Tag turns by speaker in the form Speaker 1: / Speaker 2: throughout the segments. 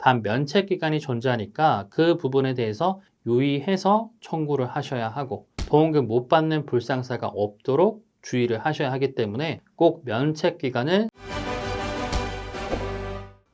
Speaker 1: 단 면책 기간이 존재하니까 그 부분에 대해서 유의해서 청구를 하셔야 하고 보험금 못 받는 불상사가 없도록 주의를 하셔야 하기 때문에 꼭 면책 기간을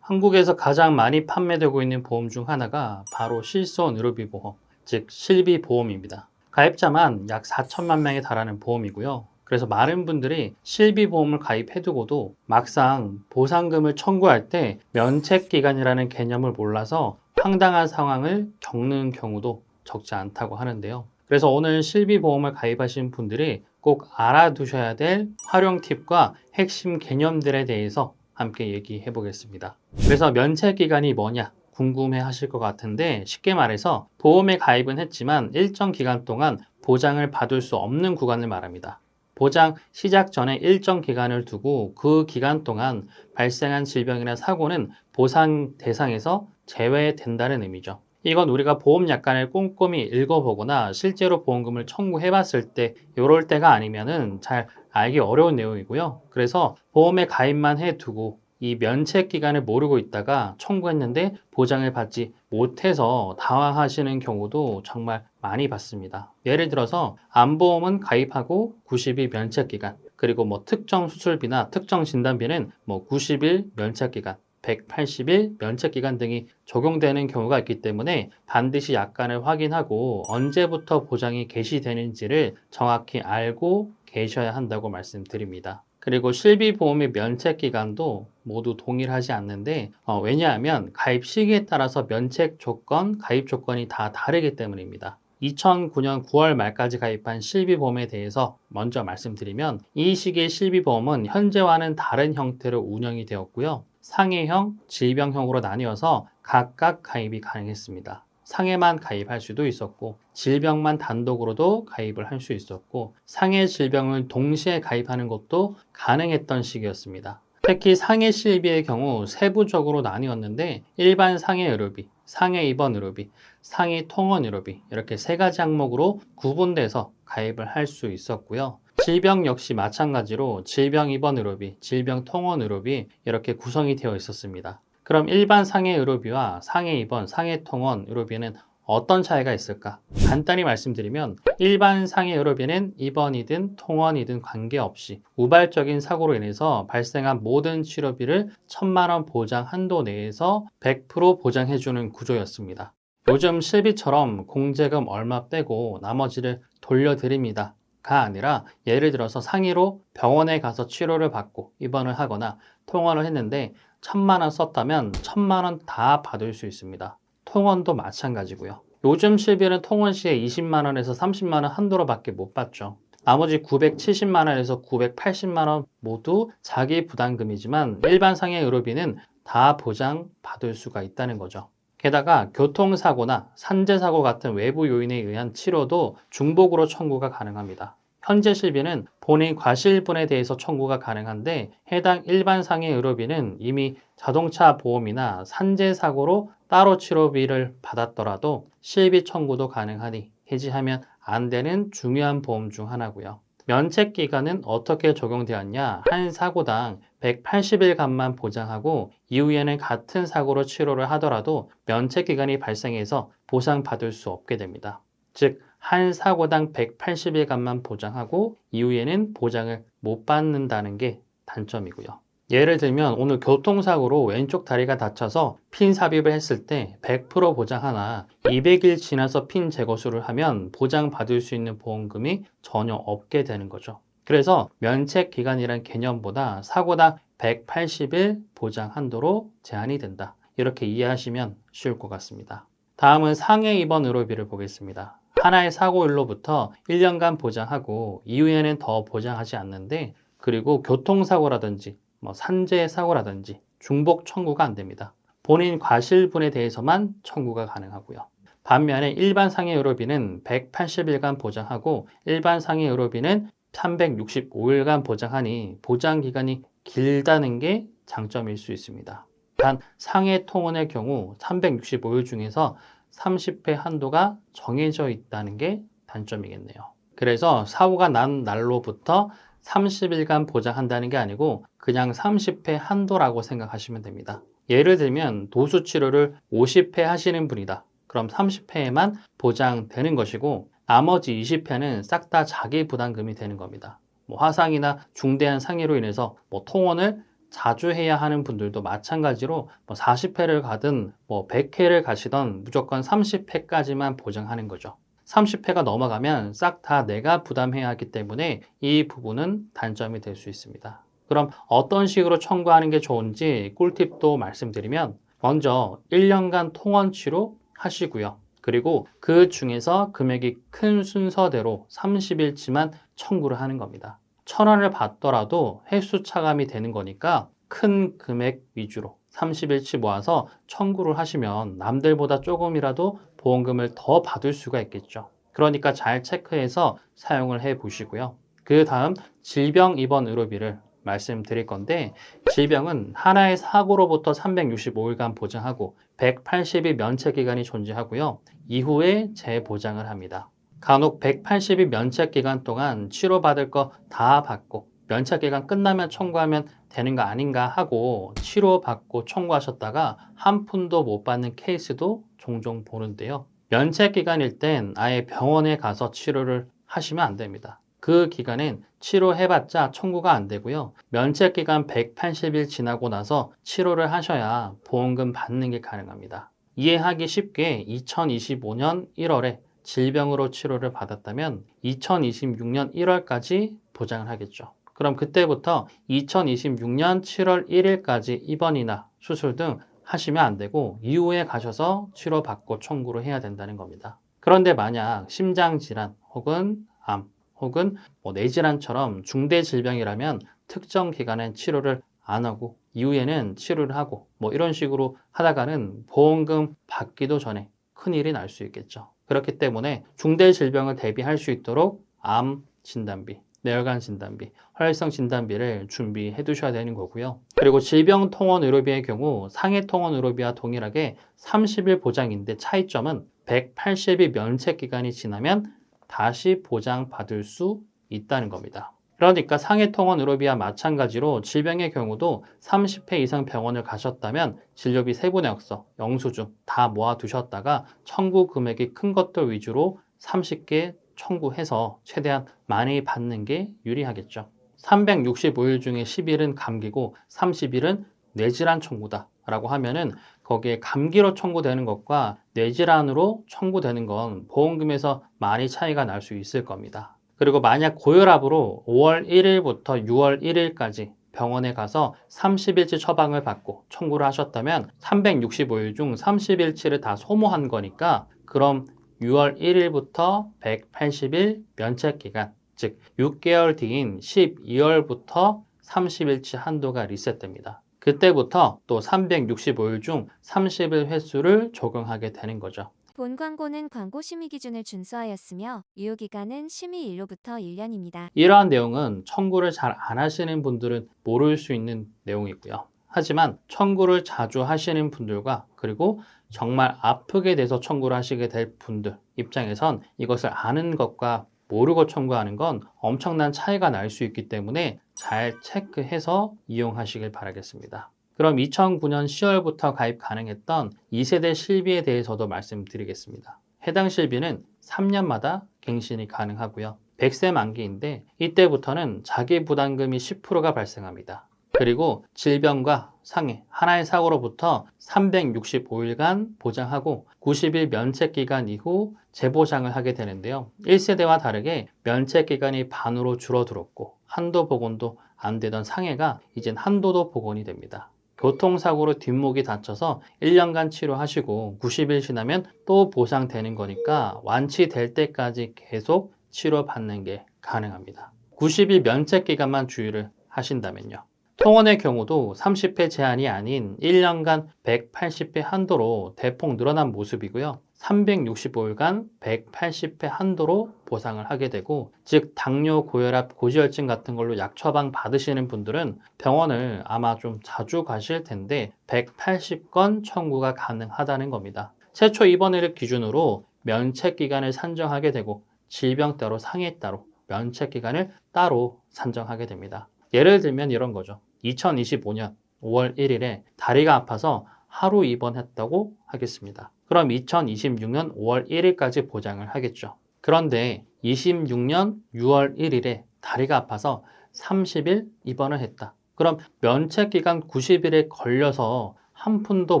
Speaker 1: 한국에서 가장 많이 판매되고 있는 보험 중 하나가 바로 실손 의료비 보험, 즉 실비 보험입니다. 가입자만 약 4천만 명에 달하는 보험이고요. 그래서 많은 분들이 실비보험을 가입해두고도 막상 보상금을 청구할 때 면책기간이라는 개념을 몰라서 황당한 상황을 겪는 경우도 적지 않다고 하는데요. 그래서 오늘 실비보험을 가입하신 분들이 꼭 알아두셔야 될 활용 팁과 핵심 개념들에 대해서 함께 얘기해 보겠습니다. 그래서 면책기간이 뭐냐? 궁금해 하실 것 같은데 쉽게 말해서 보험에 가입은 했지만 일정 기간 동안 보장을 받을 수 없는 구간을 말합니다. 보장 시작 전에 일정 기간을 두고 그 기간 동안 발생한 질병이나 사고는 보상 대상에서 제외된다는 의미죠. 이건 우리가 보험 약관을 꼼꼼히 읽어보거나 실제로 보험금을 청구해 봤을 때 이럴 때가 아니면은 잘 알기 어려운 내용이고요. 그래서 보험에 가입만 해 두고 이 면책 기간을 모르고 있다가 청구했는데 보장을 받지 못해서 당황하시는 경우도 정말 많이 봤습니다. 예를 들어서 암보험은 가입하고 90일 면책 기간, 그리고 뭐 특정 수술비나 특정 진단비는 뭐 90일 면책 기간, 180일 면책 기간 등이 적용되는 경우가 있기 때문에 반드시 약관을 확인하고 언제부터 보장이 개시되는지를 정확히 알고 계셔야 한다고 말씀드립니다. 그리고 실비보험의 면책 기간도 모두 동일하지 않는데 어, 왜냐하면 가입 시기에 따라서 면책 조건, 가입 조건이 다 다르기 때문입니다. 2009년 9월 말까지 가입한 실비보험에 대해서 먼저 말씀드리면 이 시기의 실비보험은 현재와는 다른 형태로 운영이 되었고요. 상해형, 질병형으로 나뉘어서 각각 가입이 가능했습니다. 상해만 가입할 수도 있었고 질병만 단독으로도 가입을 할 수 있었고 상해 질병을 동시에 가입하는 것도 가능했던 시기였습니다. 특히 상해 실비의 경우 세부적으로 나뉘었는데 일반 상해 의료비, 상해 입원 의료비, 상해 통원 의료비 이렇게 세 가지 항목으로 구분돼서 가입을 할 수 있었고요. 질병 역시 마찬가지로 질병 입원 의료비, 질병 통원 의료비 이렇게 구성이 되어 있었습니다. 그럼 일반 상해 의료비와 상해 입원, 상해 통원 의료비는 어떤 차이가 있을까? 간단히 말씀드리면 일반 상해 의료비는 입원이든 통원이든 관계없이 우발적인 사고로 인해서 발생한 모든 치료비를 천만 원 보장 한도 내에서 100% 보장해주는 구조였습니다. 요즘 실비처럼 공제금 얼마 빼고 나머지를 돌려드립니다. 가 아니라 예를 들어서 상해로 병원에 가서 치료를 받고 입원을 하거나 통원을 했는데 천만 원 썼다면 천만 원 다 받을 수 있습니다. 통원도 마찬가지고요. 요즘 실비는 통원 시에 20만 원에서 30만 원 한도로밖에 못 받죠. 나머지 970만 원에서 980만 원 모두 자기 부담금이지만 일반 상해 의료비는 다 보장 받을 수가 있다는 거죠. 게다가 교통사고나 산재사고 같은 외부 요인에 의한 치료도 중복으로 청구가 가능합니다. 현재 실비는 본인 과실분에 대해서 청구가 가능한데 해당 일반 상해 의료비는 이미 자동차 보험이나 산재 사고로 따로 치료비를 받았더라도 실비 청구도 가능하니 해지하면 안 되는 중요한 보험 중 하나고요. 면책 기간은 어떻게 적용되었냐? 한 사고당 180일간만 보장하고 이후에는 같은 사고로 치료를 하더라도 면책 기간이 발생해서 보상받을 수 없게 됩니다. 즉, 한 사고당 180일간만 보장하고 이후에는 보장을 못 받는다는 게 단점이고요. 예를 들면 오늘 교통사고로 왼쪽 다리가 다쳐서 핀 삽입을 했을 때 100% 보장하나 200일 지나서 핀 제거수를 하면 보장받을 수 있는 보험금이 전혀 없게 되는 거죠. 그래서 면책 기간이란 개념보다 사고당 180일 보장 한도로 제한이 된다. 이렇게 이해하시면 쉬울 것 같습니다. 다음은 상해 입원 의료비를 보겠습니다. 하나의 사고일로부터 1년간 보장하고 이후에는 더 보장하지 않는데 그리고 교통사고라든지 뭐 산재 사고라든지 중복 청구가 안 됩니다. 본인 과실분에 대해서만 청구가 가능하고요. 반면에 일반 상해 의료비는 180일간 보장하고 일반 상해 의료비는 365일간 보장하니 보장 기간이 길다는 게 장점일 수 있습니다. 단 상해 통원의 경우 365일 중에서 30회 한도가 정해져 있다는 게 단점이겠네요. 그래서 사고가 난 날로부터 30일간 보장한다는 게 아니고 그냥 30회 한도라고 생각하시면 됩니다. 예를 들면 도수 치료를 50회 하시는 분이다. 그럼 30회에만 보장되는 것이고 나머지 20회는 싹 다 자기 부담금이 되는 겁니다. 뭐 화상이나 중대한 상해로 인해서 뭐 통원을 자주 해야 하는 분들도 마찬가지로 뭐 40회를 가든 뭐 100회를 가시던 무조건 30회까지만 보장하는 거죠. 30회가 넘어가면 싹 다 내가 부담해야 하기 때문에 이 부분은 단점이 될 수 있습니다. 그럼 어떤 식으로 청구하는 게 좋은지 꿀팁도 말씀드리면 먼저 1년간 통원 치료 하시고요. 그리고 그 중에서 금액이 큰 순서대로 30일치만 청구를 하는 겁니다. 천 원을 받더라도 횟수 차감이 되는 거니까 큰 금액 위주로 30일치 모아서 청구를 하시면 남들보다 조금이라도 보험금을 더 받을 수가 있겠죠. 그러니까 잘 체크해서 사용을 해 보시고요. 그 다음 질병 입원 의료비를 말씀드릴 건데 질병은 하나의 사고로부터 365일간 보장하고 180일 면책 기간이 존재하고요. 이후에 재보장을 합니다. 간혹 180일 면책 기간 동안 치료받을 거 다 받고 면책 기간 끝나면 청구하면 되는 거 아닌가 하고 치료받고 청구하셨다가 한 푼도 못 받는 케이스도 종종 보는데요. 면책 기간일 땐 아예 병원에 가서 치료를 하시면 안 됩니다. 그 기간엔 치료해봤자 청구가 안 되고요. 면책 기간 180일 지나고 나서 치료를 하셔야 보험금 받는 게 가능합니다. 이해하기 쉽게 2025년 1월에 질병으로 치료를 받았다면 2026년 1월까지 보장을 하겠죠. 그럼 그때부터 2026년 7월 1일까지 입원이나 수술 등 하시면 안 되고 이후에 가셔서 치료받고 청구를 해야 된다는 겁니다. 그런데 만약 심장질환 혹은 암 혹은 뭐 뇌질환처럼 중대 질병이라면 특정 기간엔 치료를 안 하고 이후에는 치료를 하고 뭐 이런 식으로 하다가는 보험금 받기도 전에 큰일이 날 수 있겠죠. 그렇기 때문에 중대 질병을 대비할 수 있도록 암 진단비, 뇌혈관 진단비, 혈액성 진단비를 준비해 두셔야 되는 거고요. 그리고 질병 통원 의료비의 경우 상해 통원 의료비와 동일하게 30일 보장인데 차이점은 180일 면책 기간이 지나면 다시 보장받을 수 있다는 겁니다. 그러니까 상해 통원 의료비와 마찬가지로 질병의 경우도 30회 이상 병원을 가셨다면 진료비 세분의역서, 영수증 다 모아두셨다가 청구 금액이 큰 것들 위주로 30개 청구해서 최대한 많이 받는 게 유리하겠죠. 365일 중에 10일은 감기고 30일은 뇌질환 청구다 라고 하면은 거기에 감기로 청구되는 것과 뇌질환으로 청구되는 건 보험금에서 많이 차이가 날 수 있을 겁니다. 그리고 만약 고혈압으로 5월 1일부터 6월 1일까지 병원에 가서 30일치 처방을 받고 청구를 하셨다면 365일 중 30일치를 다 소모한 거니까 그럼 6월 1일부터 180일 면책 기간, 즉 6개월 뒤인 12월부터 30일치 한도가 리셋됩니다. 그때부터 또 365일 중 30일 횟수를 적용하게 되는 거죠.
Speaker 2: 본 광고는 광고 심의 기준을 준수하였으며 유효 기간은 심의 일로부터 1년입니다.
Speaker 1: 이러한 내용은 청구를 잘 안 하시는 분들은 모를 수 있는 내용이고요. 하지만 청구를 자주 하시는 분들과 그리고 정말 아프게 돼서 청구를 하시게 될 분들 입장에선 이것을 아는 것과 모르고 청구하는 건 엄청난 차이가 날 수 있기 때문에 잘 체크해서 이용하시길 바라겠습니다. 그럼 2009년 10월부터 가입 가능했던 2세대 실비에 대해서도 말씀드리겠습니다. 해당 실비는 3년마다 갱신이 가능하고요. 100세 만기인데 이때부터는 자기 부담금이 10%가 발생합니다. 그리고 질병과 상해, 하나의 사고로부터 365일간 보장하고 90일 면책 기간 이후 재보장을 하게 되는데요. 1세대와 다르게 면책 기간이 반으로 줄어들었고 한도 복원도 안 되던 상해가 이젠 한도도 복원이 됩니다. 교통사고로 뒷목이 다쳐서 1년간 치료하시고 90일 지나면 또 보상되는 거니까 완치될 때까지 계속 치료받는 게 가능합니다. 90일 면책 기간만 주의를 하신다면요. 통원의 경우도 30회 제한이 아닌 1년간 180회 한도로 대폭 늘어난 모습이고요. 365일간 180회 한도로 보상을 하게 되고, 즉, 당뇨, 고혈압, 고지혈증 같은 걸로 약 처방 받으시는 분들은 병원을 아마 좀 자주 가실 텐데, 180건 청구가 가능하다는 겁니다. 최초 입원일을 기준으로 면책 기간을 산정하게 되고, 질병 따로 상해 따로 면책 기간을 따로 산정하게 됩니다. 예를 들면 이런 거죠. 2025년 5월 1일에 다리가 아파서 하루 입원했다고 하겠습니다. 그럼 2026년 5월 1일까지 보장을 하겠죠. 그런데 26년 6월 1일에 다리가 아파서 30일 입원을 했다. 그럼 면책 기간 90일에 걸려서 한 푼도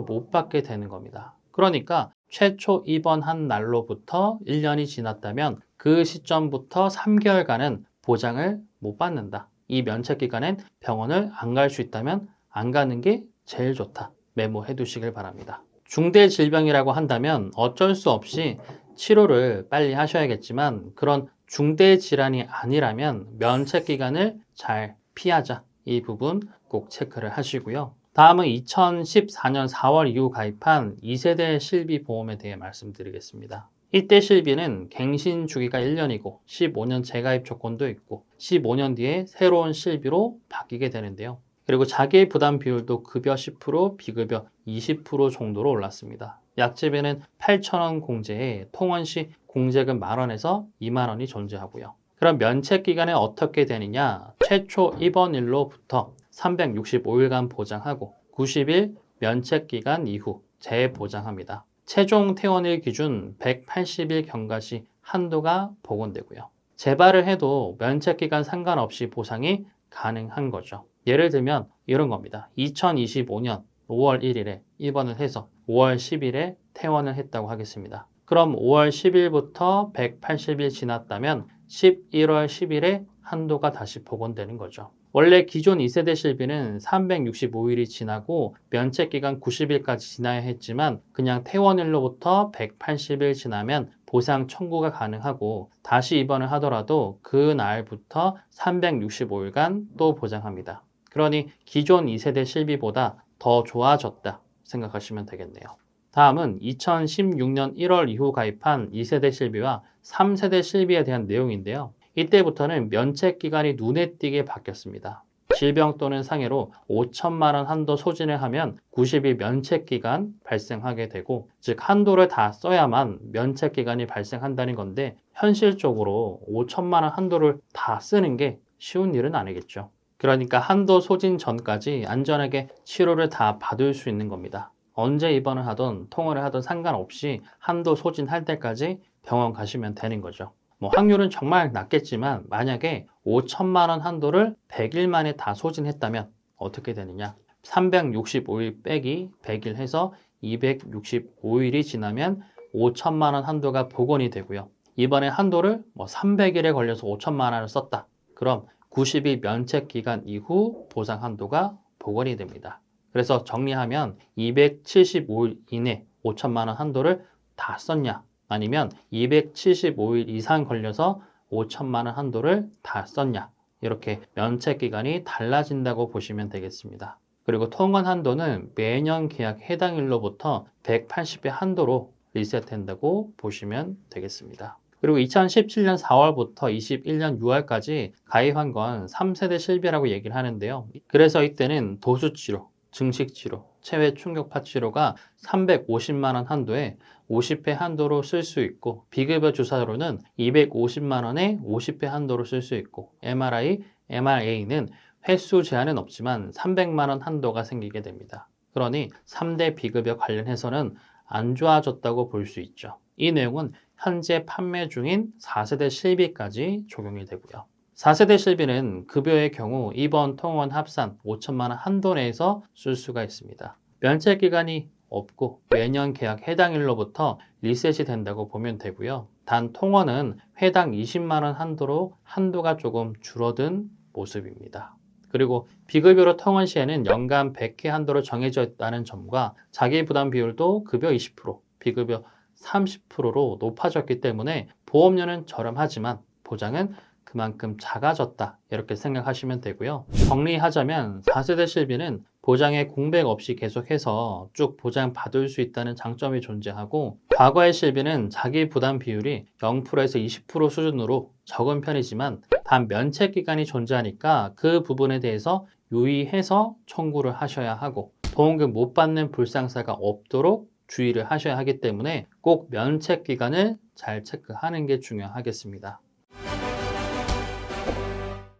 Speaker 1: 못 받게 되는 겁니다. 그러니까 최초 입원한 날로부터 1년이 지났다면 그 시점부터 3개월간은 보장을 못 받는다. 이 면책 기간엔 병원을 안 갈 수 있다면 안 가는 게 제일 좋다. 메모해 두시길 바랍니다. 중대 질병이라고 한다면 어쩔 수 없이 치료를 빨리 하셔야겠지만 그런 중대 질환이 아니라면 면책 기간을 잘 피하자. 이 부분 꼭 체크를 하시고요. 다음은 2014년 4월 이후 가입한 2세대 실비 보험에 대해 말씀드리겠습니다. 이때 실비는 갱신 주기가 1년이고 15년 재가입 조건도 있고 15년 뒤에 새로운 실비로 바뀌게 되는데요. 그리고 자기 부담 비율도 급여 10%, 비급여 20% 정도로 올랐습니다. 약집에는 8,000원 공제에 통원 시 공제금 만원에서 2만원이 존재하고요. 그럼 면책 기간에 어떻게 되느냐? 최초 입원일로부터 365일간 보장하고 90일 면책 기간 이후 재보장합니다. 최종 퇴원일 기준 180일 경과 시 한도가 복원되고요. 재발을 해도 면책 기간 상관없이 보상이 가능한 거죠. 예를 들면 이런 겁니다. 2025년 5월 1일에 입원을 해서 5월 10일에 퇴원을 했다고 하겠습니다. 그럼 5월 10일부터 180일 지났다면 11월 10일에 한도가 다시 복원되는 거죠. 원래 기존 2세대 실비는 365일이 지나고 면책 기간 90일까지 지나야 했지만 그냥 퇴원일로부터 180일 지나면 보상 청구가 가능하고 다시 입원을 하더라도 그 날부터 365일간 또 보장합니다. 그러니 기존 2세대 실비보다 더 좋아졌다 생각하시면 되겠네요. 다음은 2016년 1월 이후 가입한 2세대 실비와 3세대 실비에 대한 내용인데요. 이때부터는 면책 기간이 눈에 띄게 바뀌었습니다. 질병 또는 상해로 5천만 원 한도 소진을 하면 90일 면책 기간 발생하게 되고 즉 한도를 다 써야만 면책 기간이 발생한다는 건데 현실적으로 5천만 원 한도를 다 쓰는 게 쉬운 일은 아니겠죠. 그러니까 한도 소진 전까지 안전하게 치료를 다 받을 수 있는 겁니다. 언제 입원을 하든 통원을 하든 상관없이 한도 소진할 때까지 병원 가시면 되는 거죠. 뭐 확률은 정말 낮겠지만 만약에 5천만 원 한도를 100일 만에 다 소진했다면 어떻게 되느냐? 365일 빼기 100일 해서 265일이 지나면 5천만 원 한도가 복원이 되고요. 이번에 한도를 뭐 300일에 걸려서 5천만 원을 썼다. 그럼 90일 면책 기간 이후 보상 한도가 복원이 됩니다. 그래서 정리하면 275일 이내 5천만 원 한도를 다 썼냐? 아니면 275일 이상 걸려서 5천만 원 한도를 다 썼냐? 이렇게 면책 기간이 달라진다고 보시면 되겠습니다. 그리고 통원 한도는 매년 계약 해당 일로부터 180의 한도로 리셋된다고 보시면 되겠습니다. 그리고 2017년 4월부터 21년 6월까지 가입한 건 3세대 실비라고 얘기를 하는데요. 그래서 이때는 도수치료, 증식치료, 체외 충격파 치료가 350만 원 한도에 50회 한도로 쓸 수 있고 비급여 주사로는 250만 원에 50회 한도로 쓸 수 있고 MRI, MRA는 횟수 제한은 없지만 300만 원 한도가 생기게 됩니다. 그러니 3대 비급여 관련해서는 안 좋아졌다고 볼 수 있죠. 이 내용은 현재 판매 중인 4세대 실비까지 적용이 되고요. 4세대 실비는 급여의 경우 입원 통원 합산 5천만 원 한도 내에서 쓸 수가 있습니다. 면책 기간이 없고 매년 계약 해당 일로부터 리셋이 된다고 보면 되고요. 단 통원은 회당 20만 원 한도로 한도가 조금 줄어든 모습입니다. 그리고 비급여로 통원 시에는 연간 100회 한도로 정해져 있다는 점과 자기 부담 비율도 급여 20%, 비급여 30%로 높아졌기 때문에 보험료는 저렴하지만 보장은 그만큼 작아졌다 이렇게 생각하시면 되고요. 정리하자면 4세대 실비는 보장에 공백 없이 계속해서 쭉 보장 받을 수 있다는 장점이 존재하고 과거의 실비는 자기 부담 비율이 0%에서 20% 수준으로 적은 편이지만 단 면책 기간이 존재하니까 그 부분에 대해서 유의해서 청구를 하셔야 하고 보험금 못 받는 불상사가 없도록 주의를 하셔야 하기 때문에 꼭 면책 기간을 잘 체크하는 게 중요하겠습니다.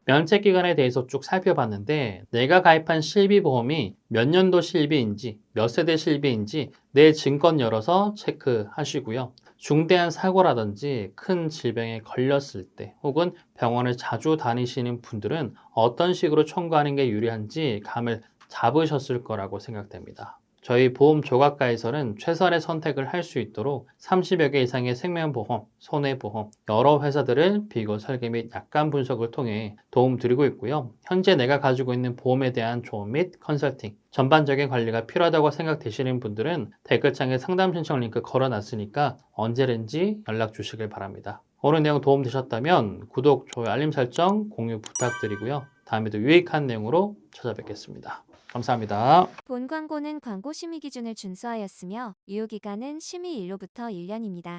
Speaker 1: 면책 기간에 대해서 쭉 살펴봤는데 내가 가입한 실비보험이 몇 년도 실비인지 몇 세대 실비인지 내 증권 열어서 체크하시고요. 중대한 사고라든지 큰 질병에 걸렸을 때 혹은 병원을 자주 다니시는 분들은 어떤 식으로 청구하는 게 유리한지 감을 잡으셨을 거라고 생각됩니다. 저희 보험 조각가에서는 최선의 선택을 할 수 있도록 30여 개 이상의 생명보험, 손해보험, 여러 회사들을 비교 설계 및 약관 분석을 통해 도움 드리고 있고요. 현재 내가 가지고 있는 보험에 대한 조언 및 컨설팅, 전반적인 관리가 필요하다고 생각되시는 분들은 댓글창에 상담 신청 링크 걸어놨으니까 언제든지 연락 주시길 바랍니다. 오늘 내용 도움 되셨다면 구독, 좋아요, 알림 설정, 공유 부탁드리고요. 다음에도 유익한 내용으로 찾아뵙겠습니다. 감사합니다.
Speaker 2: 본 광고는 광고 심의 기준을 준수하였으며 유효 기간은 심의 일로부터 1년입니다.